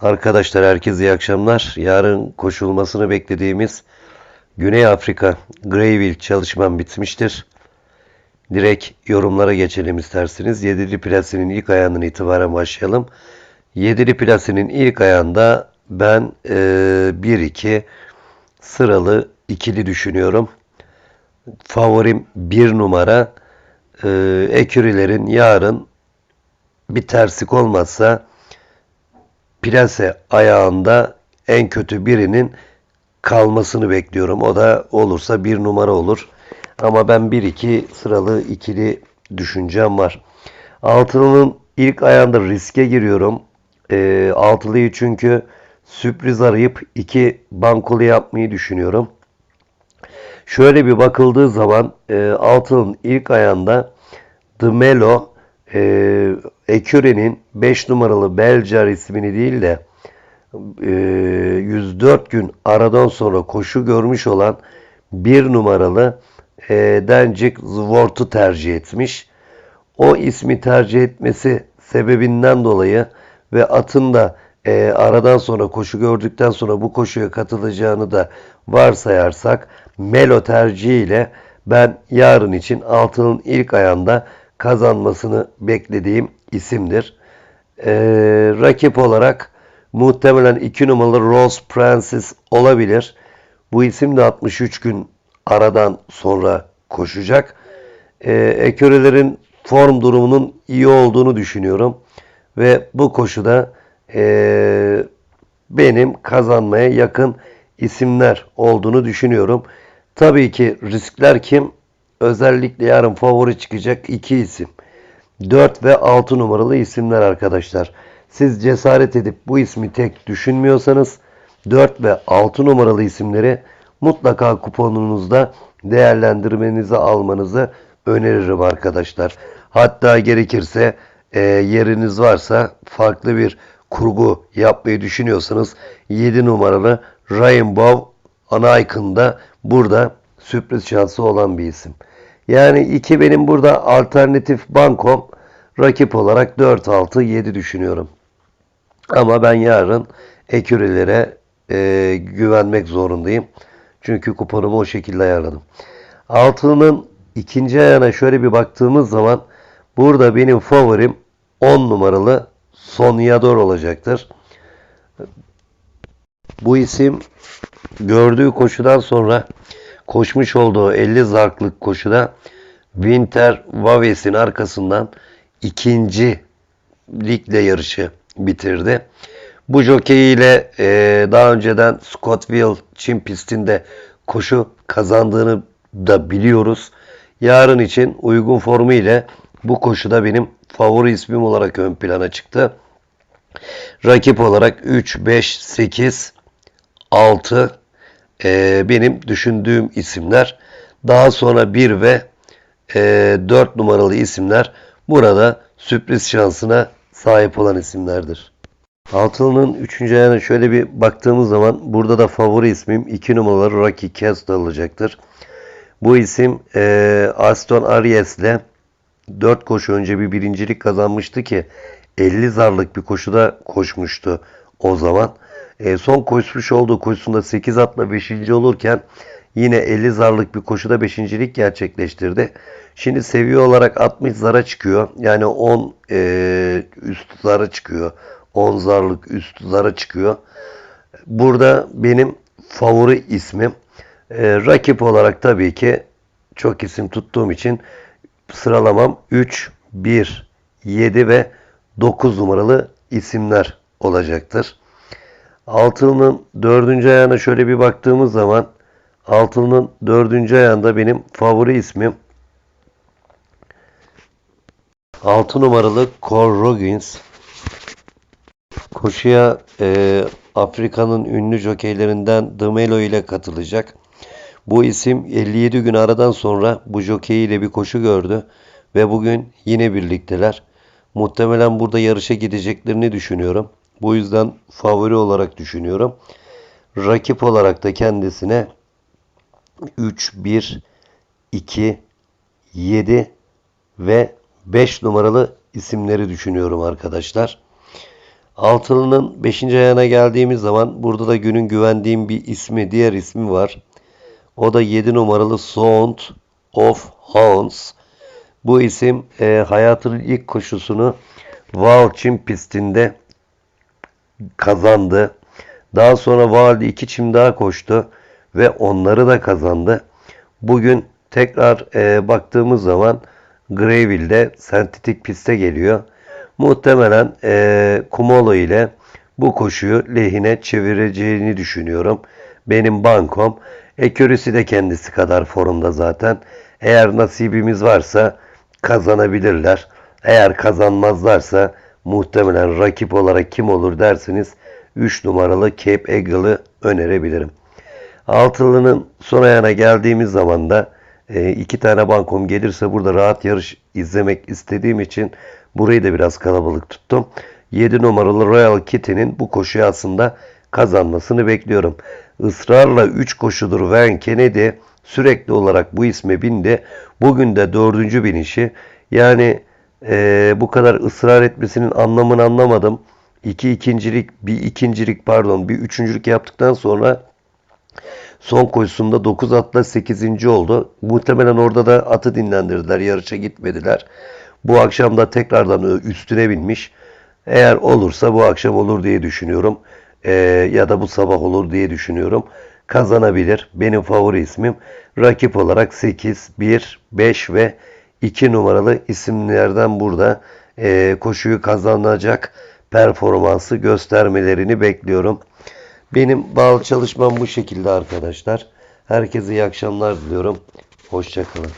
Arkadaşlar herkese iyi akşamlar. Yarın koşulmasını beklediğimiz Güney Afrika Greyville çalışmam bitmiştir. Direkt yorumlara geçelim isterseniz. Yedili plasinin ilk ayağından itibaren başlayalım. Yedili plasinin ilk ayağında ben eee 1-2 sıralı ikili düşünüyorum. Favorim 1 numara. Eee Ekürilerin yarın bir terslik olmazsa plase ayağında en kötü birinin kalmasını bekliyorum. O da olursa bir numara olur. Ama ben 1-2 sıralı ikili düşüncem var. Altılının ilk ayağında riske giriyorum. Ee, altılıyı çünkü sürpriz arayıp iki bankolu yapmayı düşünüyorum. Şöyle bir bakıldığı zaman e, altının ilk ayağında The Melo e, Eküre'nin 5 numaralı Belcar ismini değil de e, 104 gün aradan sonra koşu görmüş olan bir numaralı e, Dencik Zvort'u tercih etmiş. O ismi tercih etmesi sebebinden dolayı ve atın da e, aradan sonra koşu gördükten sonra bu koşuya katılacağını da varsayarsak Melo tercihiyle ben yarın için altının ilk ayağında kazanmasını beklediğim isimdir. Ee, rakip olarak muhtemelen 2 numaralı Rose Francis olabilir. Bu isim de 63 gün aradan sonra koşacak. Ee, Ekörelerin form durumunun iyi olduğunu düşünüyorum. Ve bu koşuda ee, benim kazanmaya yakın isimler olduğunu düşünüyorum. Tabii ki riskler kim? Özellikle yarın favori çıkacak iki isim. 4 ve 6 numaralı isimler arkadaşlar. Siz cesaret edip bu ismi tek düşünmüyorsanız 4 ve 6 numaralı isimleri mutlaka kuponunuzda değerlendirmenizi almanızı öneririm arkadaşlar. Hatta gerekirse e, yeriniz varsa farklı bir kurgu yapmayı düşünüyorsanız 7 numaralı Rainbow Anaykın'da burada sürpriz şansı olan bir isim. Yani 2 benim burada alternatif bankom rakip olarak 4-6-7 düşünüyorum. Ama ben yarın ekürelere e, güvenmek zorundayım. Çünkü kuponumu o şekilde ayarladım. Altının ikinci ayağına şöyle bir baktığımız zaman burada benim favorim 10 numaralı Sonyador olacaktır. Bu isim gördüğü koşudan sonra koşmuş olduğu 50 zarklık koşuda Winter Waves'in arkasından ikinci ligle yarışı bitirdi. Bu jockey ile e, daha önceden Scottville Çin pistinde koşu kazandığını da biliyoruz. Yarın için uygun formu ile bu koşuda benim favori ismim olarak ön plana çıktı. Rakip olarak 3, 5, 8, 6 e, benim düşündüğüm isimler. Daha sonra 1 ve e, 4 numaralı isimler burada sürpriz şansına sahip olan isimlerdir. Altılının 3. ayağına şöyle bir baktığımız zaman burada da favori ismim 2 numaralı Rocky Castle olacaktır. Bu isim e, Aston Aries'le 4 koşu önce bir birincilik kazanmıştı ki 50 zarlık bir koşuda koşmuştu o zaman. E, son koşmuş olduğu koşusunda 8 atla 5. olurken yine 50 zarlık bir koşuda 5.lik gerçekleştirdi. Şimdi seviye olarak 60 zara çıkıyor. Yani 10 e, üst zara çıkıyor. 10 zarlık üst zara çıkıyor. Burada benim favori ismim. E, rakip olarak tabii ki çok isim tuttuğum için sıralamam 3, 1, 7 ve 9 numaralı isimler olacaktır. Altının dördüncü ayağına şöyle bir baktığımız zaman altının dördüncü ayağında benim favori ismim 6 numaralı Cor Roggins. Koşuya e, Afrika'nın ünlü jokeylerinden Demelo ile katılacak. Bu isim 57 gün aradan sonra bu jokey ile bir koşu gördü ve bugün yine birlikteler. Muhtemelen burada yarışa gideceklerini düşünüyorum. Bu yüzden favori olarak düşünüyorum. Rakip olarak da kendisine 3, 1, 2, 7 ve 5 numaralı isimleri düşünüyorum arkadaşlar. Altılı'nın 5. ayağına geldiğimiz zaman burada da günün güvendiğim bir ismi, diğer ismi var. O da 7 numaralı Sound of Hounds. Bu isim e, hayatının ilk koşusunu Çim pistinde kazandı. Daha sonra Valide iki çim daha koştu ve onları da kazandı. Bugün tekrar e, baktığımız zaman Greyville'de sentetik piste geliyor. Muhtemelen e, Kumolo ile bu koşuyu lehine çevireceğini düşünüyorum. Benim bankom. Ekürisi de kendisi kadar formda zaten. Eğer nasibimiz varsa kazanabilirler. Eğer kazanmazlarsa muhtemelen rakip olarak kim olur dersiniz 3 numaralı Cape Eagle'ı önerebilirim. Altılı'nın son ayağına geldiğimiz zaman da e, iki tane bankom gelirse burada rahat yarış izlemek istediğim için burayı da biraz kalabalık tuttum. 7 numaralı Royal Kitty'nin bu koşuyu aslında kazanmasını bekliyorum. Israrla 3 koşudur Van Kennedy sürekli olarak bu isme bindi. Bugün de dördüncü binişi. Yani e, bu kadar ısrar etmesinin anlamını anlamadım. İki ikincilik, bir ikincilik pardon, bir üçüncülük yaptıktan sonra Son koşusunda 9 atla 8. oldu. Muhtemelen orada da atı dinlendirdiler. Yarışa gitmediler. Bu akşam da tekrardan üstüne binmiş. Eğer olursa bu akşam olur diye düşünüyorum. Ee, ya da bu sabah olur diye düşünüyorum. Kazanabilir. Benim favori ismim. Rakip olarak 8, 1, 5 ve 2 numaralı isimlerden burada ee, koşuyu kazanacak performansı göstermelerini bekliyorum. Benim bağlı çalışmam bu şekilde arkadaşlar. Herkese iyi akşamlar diliyorum. Hoşçakalın.